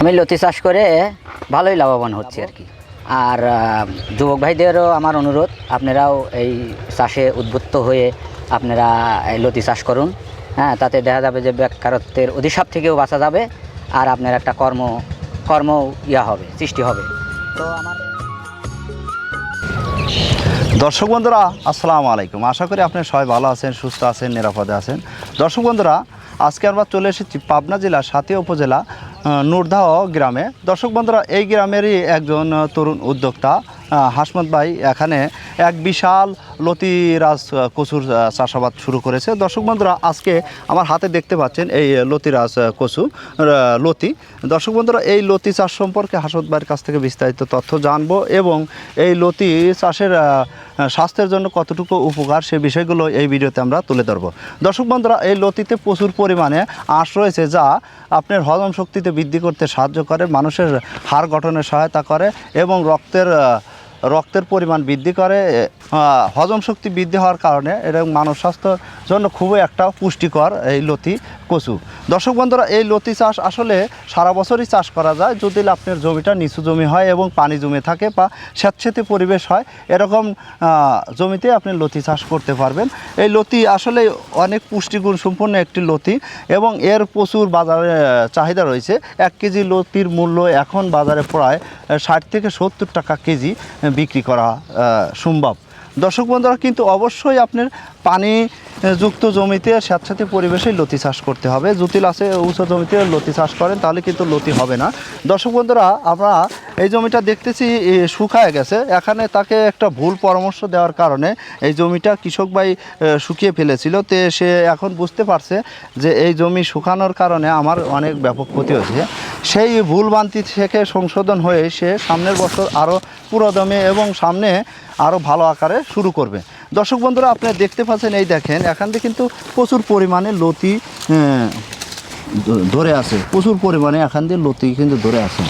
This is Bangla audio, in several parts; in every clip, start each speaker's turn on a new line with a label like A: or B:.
A: আমি লতি চাষ করে ভালোই লাভবান হচ্ছি আর কি। আর যুবক ভাইদেরও আমার অনুরোধ, আপনারাও এই চাষে উদ্বুদ্ধ হয়ে আপনারা লতি চাষ করুন। হ্যাঁ তাতে দেখা যাবে যে বেকারত্বের অধিশাপ থেকেও বাঁচা যাবে আর আপনার একটা কর্ম কর্ম ইয়া হবে, সৃষ্টি হবে। তো আমার
B: দর্শক বন্ধুরা, আসসালামু আলাইকুম। আশা করি আপনি সবাই ভালো আছেন, সুস্থ আছেন, নিরাপদে আছেন। দর্শক বন্ধুরা, আজকে আমরা চলে এসেছি পাবনা জেলার সাথিয়া উপজেলা নুরদাহ গ্রামে। দর্শক বন্ধুরা, এই গ্রামেরই একজন তরুণ উদ্যোক্তা। হাসমত ভাই, এখানে এক বিশাল লতিরাজ কচুর চাষাবাদ শুরু করেছে। দর্শক বন্ধুরা, আজকে আমার হাতে দেখতে পাচ্ছেন এই লতিরাজ কচু লতি। দর্শক বন্ধুরা, এই লতি চাষ সম্পর্কে হাসদ ভাইয়ের কাছ থেকে বিস্তারিত তথ্য জানব এবং এই লতি চাষের স্বাস্থ্যের জন্য কতটুকু উপকার সে বিষয়গুলো এই ভিডিওতে আমরা তুলে ধরব। দর্শক বন্ধুরা, এই লতিতে প্রচুর পরিমাণে আঁশ রয়েছে যা আপনার হজম শক্তিতে বৃদ্ধি করতে সাহায্য করে, মানুষের হাড় গঠনে সহায়তা করে এবং রক্তের রক্তের পরিমাণ বৃদ্ধি করে হজম শক্তি বৃদ্ধি হওয়ার কারণে এটা মানব স্বাস্থ্যের জন্য খুবই একটা পুষ্টিকর এই লতি কচু। দর্শক বন্ধুরা, এই লতি চাষ আসলে সারা বছরই চাষ করা যায়। যদি আপনার জমিটা নিচু জমি হয় এবং পানি জমে থাকে বা স্যাঁতস্যাঁতে পরিবেশ হয়, এরকম জমিতে আপনি লতি চাষ করতে পারবেন। এই লতি আসলে অনেক পুষ্টিগুণ সম্পন্ন একটি লতি এবং এর প্রচুর বাজারে চাহিদা রয়েছে। এক কেজি লতির মূল্য এখন বাজারে প্রায় ষাট থেকে সত্তর টাকা কেজি বিক্রি করা সম্ভব। দর্শক বন্ধুরা কিন্তু অবশ্যই আপনার পানি যুক্ত জমিতে স্যাঁতস্যাঁতে পরিবেশে লতি চাষ করতে হবে। জটিল আছে উঁচু জমিতে লতি চাষ করেন, তাহলে কিন্তু লতি হবে না। দর্শক বন্ধুরা, আমরা এই জমিটা দেখতেছি শুকায় গেছে। এখানে তাকে একটা ভুল পরামর্শ দেওয়ার কারণে এই জমিটা কৃষক ভাই শুকিয়ে ফেলেছিল। তে সে এখন বুঝতে পারছে যে এই জমি শুকানোর কারণে আমার অনেক ব্যাপক ক্ষতি হয়েছে। সেই ভুল বান্তি থেকে সংশোধন হয়ে সে সামনের বছর আরও পুরোদমে এবং সামনে আরও ভালো আকারে শুরু করবে। দর্শক বন্ধুরা আপনারা দেখতে পাচ্ছেন এই দেখেন এখান থেকে কিন্তু প্রচুর পরিমাণে লতি ধরে আছে। প্রচুর পরিমাণে এখান দিয়ে লতি কিন্তু ধরে আছে।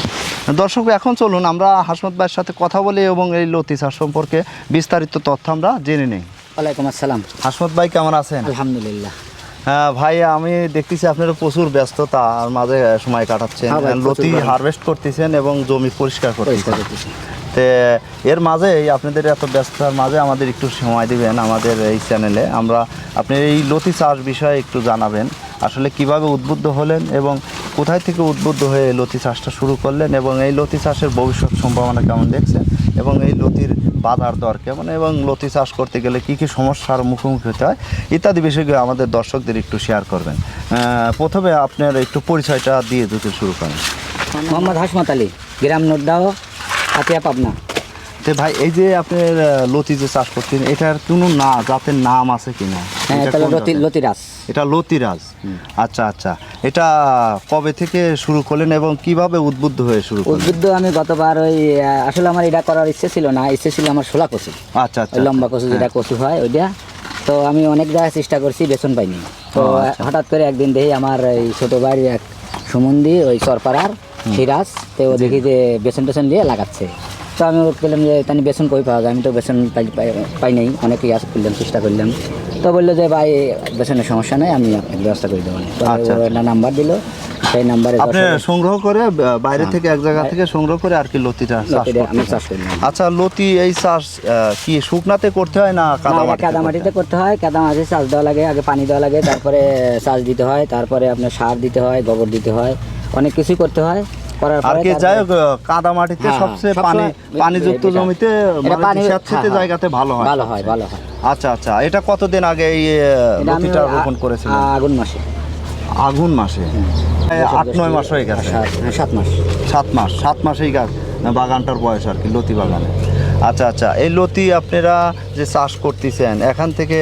B: দর্শক এখন চলুন আমরা হাসমত ভাইয়ের সাথে কথা বলি এবং এই লতি চাষ সম্পর্কে বিস্তারিত তথ্য আমরা জেনে নিই।
A: ওয়ালাইকুম আসসালাম।
B: হাসমত ভাই কেমন আছেন?
A: আলহামদুলিল্লাহ।
B: হ্যাঁ ভাই আমি দেখতেছি আপনারা প্রচুর ব্যস্ততা আর মাঝে সময় কাটাচ্ছেন।
A: হ্যাঁ
B: লতি হারভেস্ট করতেছেন এবং জমি পরিষ্কার করতেছেন।
A: করতেছি
B: তে এর মাঝে এই আপনাদের এত ব্যস্ততার মাঝে আমাদের একটু সময় দিবেন আমাদের এই চ্যানেলে আমরা আপনি এই লতি চাষ বিষয়ে একটু জানাবেন আসলে কীভাবে উদ্বুদ্ধ হলেন এবং কোথায় থেকে উদ্বুদ্ধ হয়ে লতি চাষটা শুরু করলেন এবং এই লতি চাষের ভবিষ্যৎ সম্ভাবনা কেমন দেখছেন এবং এই লতির বাজার দর কেমন এবং লতি চাষ করতে গেলে কী কী সমস্যার মুখোমুখি হতে হয় ইত্যাদি বিষয়গুলো আমাদের দর্শকদের একটু শেয়ার করবেন। প্রথমে আপনার একটু পরিচয়টা দিয়ে দিতে শুরু করেন।
A: মোহাম্মদ হাসমত আলী গ্রাম নোটদাহ আতিয়া পাবনা।
B: তো ভাই এই যে আপনার আহ, লতি যে চাষ করছেন এটার কোনো না জাতের নাম আছে কিনা?
A: হ্যাঁ
B: এটা
A: এটা
B: কোন
A: লতি
B: জাতের?
A: লতিরাস
B: এটা লতিরাজ। আচ্ছা আচ্ছা। এটা কবে থেকে শুরু করলেন এবং কীভাবে উদ্বুদ্ধ হয়ে শুরু
A: উদ্বুদ্ধ আমি গতবার ওই আসলে আমার এটা করার ইচ্ছে ছিল না ইচ্ছে ছিল আমার শোলা কচু।
B: আচ্ছা আচ্ছা
A: লম্বা কচু যেটা
B: হ্যাঁ।
A: কচু হয় ওইটা। তো আমি অনেক জায়গায় চেষ্টা করছি বেতন পাইনি। তো
B: আচ্ছা।
A: হঠাৎ করে একদিন দেখি আমার এই ছোট ভাইয়ের এক সুমন্দি ওই সরপাড়ার সিরাজ তো দেখি যে বেসন টেসন দিয়ে লাগাচ্ছে। তো আমি ওকে বললাম যে তানি বেসন কই পাওয়া যায়? আমি তো বেসন পাই পাই- নাই অনেক ইয়াস করলাম চেষ্টা করলাম। তো বলল যে ভাই বেসনের সমস্যা নেই আমি আপনাকে ব্যবস্থা করে দেবো।
B: আচ্ছা,
A: ও একটা নাম্বার দিল। সেই নাম্বারে
B: আপনি সংগ্রহ করে বাইরে থেকে এক জায়গা থেকে সংগ্রহ করে আর কি লতিটা
A: আমি চাষ করলাম
B: আচ্ছা লতি এই চাষ কি শুকনাতে করতে হয় না কাদা
A: না, মাটিতে করতে হয়? কাদা মাটিতে চাষ দেওয়া লাগে আগে পানি দেওয়া লাগে তারপরে চাষ দিতে হয় তারপরে আপনার সার দিতে হয় গোবর দিতে হয় অনেক কিছুই করতে হয়।
B: আর কি যাই কাদা মাটিতে
A: হ্যাঁ,
B: সবচেয়ে পানি পানিযুক্ত জমিতে মানে স্যাঁতস্যাঁতে
A: হ্যাঁ, হ্যাঁ।
B: জায়গাতে ভালো হয়?
A: ভালো হয় ভালো হয়।
B: আচ্ছা আচ্ছা এটা কতদিন আগে এই লতিটা রোপণ করেছিলেন?
A: আগুন মাসে।
B: আগুন মাসে? আট নয় মাস হয়ে গেছে।
A: সাত হ্যাঁ, সাত মাস।
B: সাত মাস সাত মাসেই গাছ বাগানটার বয়স আর কি লতি বাগানে। আচ্ছা আচ্ছা এই লতি আপনারা যে চাষ করতেছেন এখান থেকে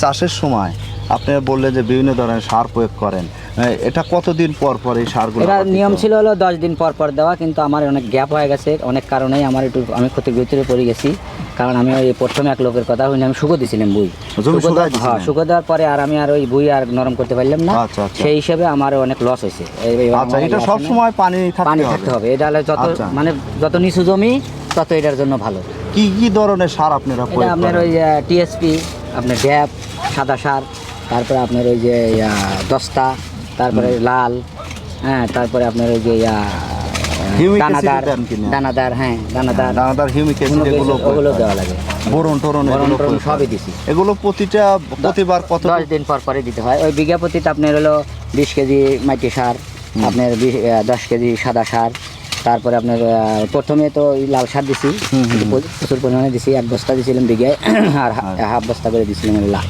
B: চাষের সময় আপনি বললেন যে বিভিন্ন ধরনের সার প্রয়োগ করেন। এটা কতদিন পর পর এই সারগুলো
A: এটা নিয়ম ছিল হলো দশ দিন পর পর দেওয়া কিন্তু আমার অনেক গ্যাপ হয়ে গেছে। অনেক কারণেই আমার একটু আমি ক্ষতিগ্রস্ত পড়ে গেছি। কারণ আমি ওই প্রথমে এক লোকের কথা হইনি আমি শুকো দিছিলাম বই। হ্যাঁ শুকো দেওয়ার পরে আর আমি আর ওই বই আর নরম করতে পারলাম না।
B: আচ্ছা, আচ্ছা।
A: সেই হিসেবে আমার অনেক লস হয়েছে।
B: আচ্ছা এটা সব সময় পানি
A: পানি
B: থাকতে হবে।
A: এটা হলে যত
B: আচ্ছা।
A: মানে যত নিচু জমি তত এটার জন্য ভালো।
B: কি কি ধরনের সার আপনারা
A: আপনার ওই টিএসপি আপনার ড্যাপ সাদা সার তারপরে আপনার ওই যে দস্তা তারপরে লাল হ্যাঁ তারপরে আপনার ওই যে দানাদার দানাদার হ্যাঁ দানাদার।
B: দানাদার হিউমিক অ্যাসিড এগুলো
A: ওগুলো দেওয়া লাগে।
B: বোরন টোরন
A: বরণ
B: এগুলো
A: সবই দিছি।
B: এগুলো প্রতিটা প্রতিবার কত
A: দশ দিন পর পরে দিতে হয়। ওই বিঘা আপনার হলো বিশ কেজি মাটি সার আপনার দশ কেজি সাদা সার তারপরে আপনার প্রথমে তো ওই লাল সার দিছি প্রচুর- প্রচুর পরিমাণে দিছি এক বস্তা দিছিলাম বিঘায় আর হাফ বস্তা করে দিছিলাম লাল।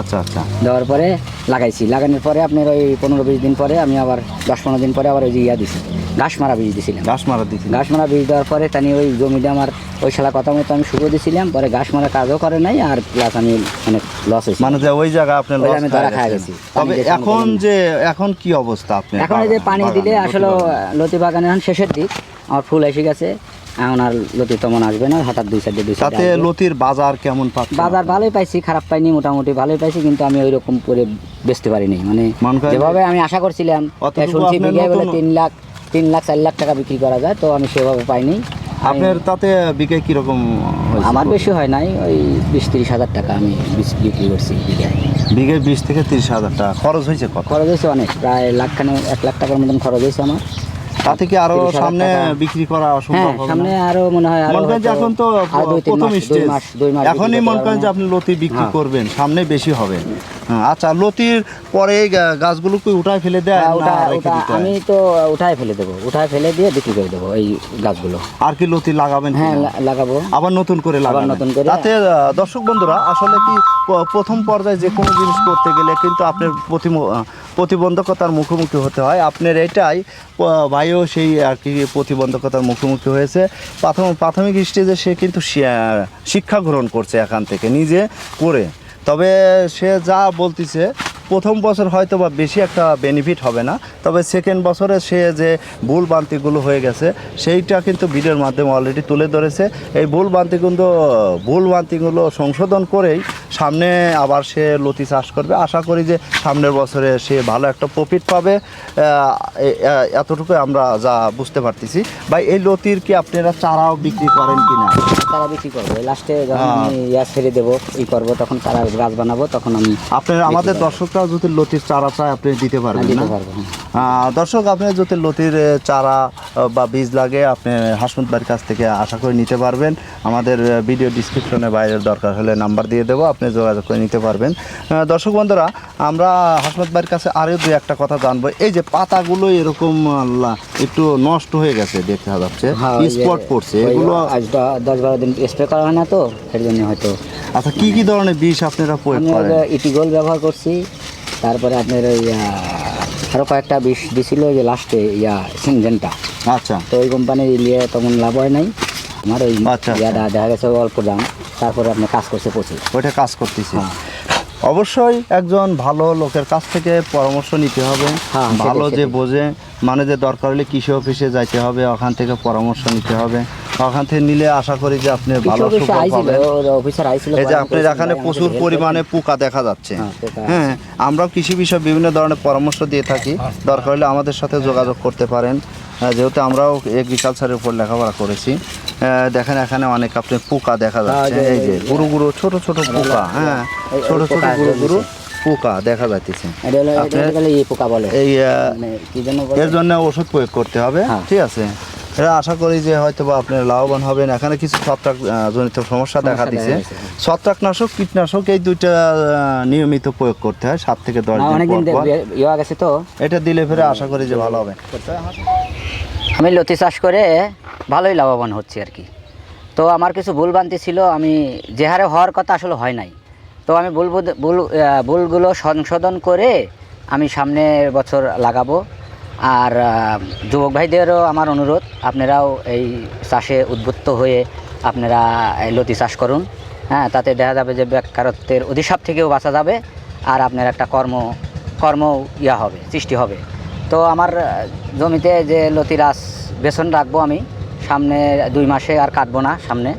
B: আচ্ছা আচ্ছা।
A: দেওয়ার পরে লাগাইছি। লাগানোর পরে আপনার ওই পনেরো বিশ দিন পরে আমি আবার দশ পনেরো দিন পরে আবার ওই যে ইয়া দিছি ঘাস মারা বীজ দিছিলাম।
B: ঘাস মারা দিচ্ছি
A: ঘাস মারা বীজ দেওয়ার পরে তানি ওই জমিটা আমার ওই শালা কথা মতো আমি শুরু দিছিলাম পরে ঘাস মারা কাজও করে নাই আর প্লাস আমি অনেক লস হয়েছি।
B: মানে যে ওই জায়গায় আপনি লস
A: আমি ধরা খায়া গেছি।
B: তবে এখন যে এখন কি অবস্থা আপনি
A: এখন এই যে পানি দিলে আসলে লতি বাগানে এখন শেষের দিক। আমার ফুল এসে গেছে। এখন আর লতি তেমন আসবে না হঠাৎ দুই সাইডে দুই
B: তাতে লতির বাজার কেমন পাচ্ছে?
A: বাজার ভালোই পাইছি খারাপ পাইনি মোটামুটি ভালোই পাইছি কিন্তু আমি ওই রকম করে বেচতে পারিনি। মানে
B: মনে
A: যেভাবে আমি আশা করছিলাম শুনছি বিঘায় বলে তিন লাখ তিন লাখ চার লাখ টাকা বিক্রি করা যায় তো আমি সেভাবে পাইনি।
B: আপনার তাতে বিঘে কীরকম
A: আমার বেশি হয় নাই ওই বিশ তিরিশ হাজার টাকা আমি বিক্রি করছি বিঘায়।
B: বিঘে বিশ থেকে তিরিশ হাজার টাকা। খরচ হয়েছে
A: খরচ হয়েছে অনেক প্রায় লাখখানে এক লাখ টাকার মতন খরচ হয়েছে আমার।
B: তাতে কি
A: আরও
B: সামনে বিক্রি করা
A: হ্যাঁ
B: অসম্ভব হবে
A: সামনে আরও মনে হয়
B: মনে করেন যে এখন তো প্রথম স্টেজ এখনই মনে করেন যে আপনি লতি বিক্রি
A: হ্যাঁ।
B: করবেন সামনে বেশি হবে। হ্যাঁ, আচ্ছা লতির পরে গাছগুলো কি উঠায় ফেলে দেয়?
A: আমি তো উঠায় ফেলে দেবো উঠায় ফেলে দিয়ে বিক্রি করে দেবো এই গাছগুলো।
B: আর কি লতি লাগাবেন
A: হ্যাঁ লাগাবো।
B: আবার নতুন করে লাগাবেন।
A: নতুন করে।
B: তাতে দর্শক বন্ধুরা আসলে কি প্রথম পর্যায়ে যে কোনো জিনিস করতে গেলে কিন্তু আপনার আহ, প্রতিবন্ধকতার মুখোমুখি হতে হয়। আপনার এটাই ভাইও সেই আর কি প্রতিবন্ধকতার মুখোমুখি হয়েছে। প্রাথমিক প্রাথমিক স্টেজে সে কিন্তু শিক্ষা গ্রহণ করছে এখান থেকে, নিজে করে। তবে সে যা বলতিছে প্রথম বছর হয়তো বা বেশি একটা বেনিফিট হবে না। তবে সেকেন্ড বছরে সে যে ভুল বান্তিগুলো হয়ে গেছে, সেইটা কিন্তু ভিডিওর মাধ্যমে অলরেডি তুলে ধরেছে। এই ভুল বান্তি কিন্তু ভুল বান্তিগুলো সংশোধন করেই সামনে আবার সে লতি চাষ করবে। আশা করি যে সামনের বছরে সে ভালো একটা প্রফিট পাবে। এতটুকু আমরা যা বুঝতে পারতেছি। ভাই, এই লতির কি আপনারা চারাও বিক্রি করেন কি
A: বিক্রি করব। লাস্টে যখন
B: হ্যাঁ।
A: আমি ইয়া ছেড়ে দেবো ই করব তখন তারা গাছ বানাবো তখন আমি
B: আপনার আমাদের দর্শকরা যদি লতির চারা চায় আপনি দিতে পারবেন
A: দিতে
B: না?
A: পারব হ্যাঁ।
B: দর্শক আপনি যদি লতির চারা বা বীজ লাগে আপনি হাসমত বাড়ির কাছ থেকে আশা করে নিতে পারবেন। আমাদের ভিডিও ডিসক্রিপশনে বাইরের দরকার হলে নাম্বার দিয়ে দেবো আপনি যোগাযোগ করে নিতে পারবেন। দর্শক বন্ধুরা আমরা হাসমত বাড়ির কাছে আরও দু একটা কথা জানব। এই যে পাতাগুলো এরকম একটু নষ্ট হয়ে গেছে দেখা যাচ্ছে।
A: হ্যাঁ,
B: স্পট পড়ছে। এগুলো
A: আজ দশ বারো দিন স্প্রে করা হয় না তো এর জন্য হয়তো।
B: আচ্ছা কি কি ধরনের বিষ আপনারা প্রয়োগ করেন?
A: ইটিগোল ব্যবহার করছি তারপরে আপনার ওই আহ, আরও কয়েকটা বিষ দিছিল ওই যে লাস্টে ইয়া সিনজেনটা
B: আচ্ছা।
A: তো ওই কোম্পানির নিয়ে তেমন লাভ হয় নাই। আমার ওই
B: আচ্ছা,
A: ইয়াটা দেখা গেছে অল্প দাম। তারপরে আপনার কাজ করছে প্রচুর।
B: ওইটা কাজ করতেছি।
A: হ্যাঁ।
B: অবশ্যই একজন ভালো লোকের কাছ থেকে পরামর্শ নিতে হবে।
A: হ্যাঁ,
B: ভালো যে বোঝে মানে যে দরকার হলে কৃষি অফিসে যাইতে হবে ওখান থেকে পরামর্শ নিতে হবে। ওখান থেকে নিলে আশা করি যে আপনি ভালো সুফল পাবেন। এই যে আপনার এখানে প্রচুর পরিমাণে পোকা দেখা যাচ্ছে।
A: হ্যাঁ।
B: হ্যাঁ আমরাও কৃষি বিষয়ে বিভিন্ন ধরনের পরামর্শ দিয়ে থাকি। দরকার হলে আমাদের সাথে যোগাযোগ করতে পারেন। যেহেতু আমরাও এগ্রিকালচারের উপর লেখাপড়া করেছি। দেখেন এখানে অনেক আপনি পোকা দেখা যাচ্ছে।
A: যে-
B: এই যে গুরু গুরু ছোট ছোট পোকা হ্যাঁ ছোট ছোট গুরু গুরু পোকা দেখা যাচ্ছে
A: মানে?
B: এর জন্য ওষুধ প্রয়োগ করতে হবে
A: হ্যাঁ।
B: ঠিক আছে? এটা আশা করি যে হয়তো বা আপনি লাভবান হবেন। এখানে কিছু ছত্রাক জনিত সমস্যা দেখা দিছে। ছত্রাকনাশক কীটনাশক এই দুইটা নিয়মিত প্রয়োগ করতে হয় সাত থেকে দশ দিন
A: ইয়ে গেছে তো।
B: এটা দিলে ফেরে আশা করি যে ভালো হবে।
A: আমি লতি চাষ করে ভালোই লাভবান হচ্ছি আর কি। তো আমার কিছু ভুলভ্রান্তি ছিল আমি যে হারে হওয়ার কথা আসলে হয় নাই। তো আমি ভুল ভুলগুলো সংশোধন করে আমি সামনের বছর লাগাবো। আর যুবক ভাইদেরও আমার অনুরোধ, আপনারাও এই চাষে উদ্বুদ্ধ হয়ে আপনারা লতি চাষ করুন। হ্যাঁ তাতে দেখা যাবে যে বেকারত্বের অধিশাপ থেকেও বাঁচা যাবে আর আপনার একটা কর্ম কর্ম ইয়া হবে, সৃষ্টি হবে। তো আমার জমিতে যে লতিরাস বেসন রাখব আমি, সামনে দুই মাসে আর কাটবো না সামনে।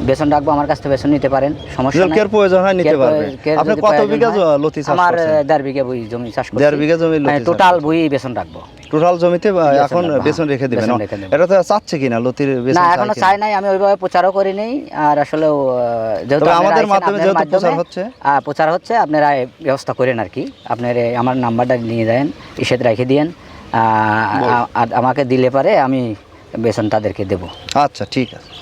A: বেসন রাখব আমার কাছ থেকে বেসন নিতে পারেন সমস্যা নাই।
B: কেয়ার প্রয়োজন হয় নিতে
A: কেয়ার
B: পারবে।
A: প্রয়োজন- কেয়ার
B: আপনি কত বিঘা লতি চাষ
A: আমার বিঘা বই জমি চাষ করছি।
B: বিঘা জমি লতি
A: টোটাল। বই বেসন রাখব।
B: টোটাল জমিতে এখন বেসন
A: হ্যাঁ,
B: রেখে দিবেন
A: বেসন রেখে দেবো।
B: এটা তো চাচ্ছে কিনা লতির বেসন
A: না
B: এখনও
A: চাই নাই আমি ওইভাবে প্রচারও করি নেই আর আসলে যেহেতু
B: আমাদের মাধ্যমে যেহেতু প্রচার হচ্ছে।
A: প্রচার হচ্ছে আপনারা ব্যবস্থা করেন আর কি। আপনার আমার নাম্বারটা নিয়ে যান ইসেদ রেখে দিয়েন আমাকে দিলে পারে আমি বেতন তাদেরকে দেবো।
B: আচ্ছা ঠিক আছে।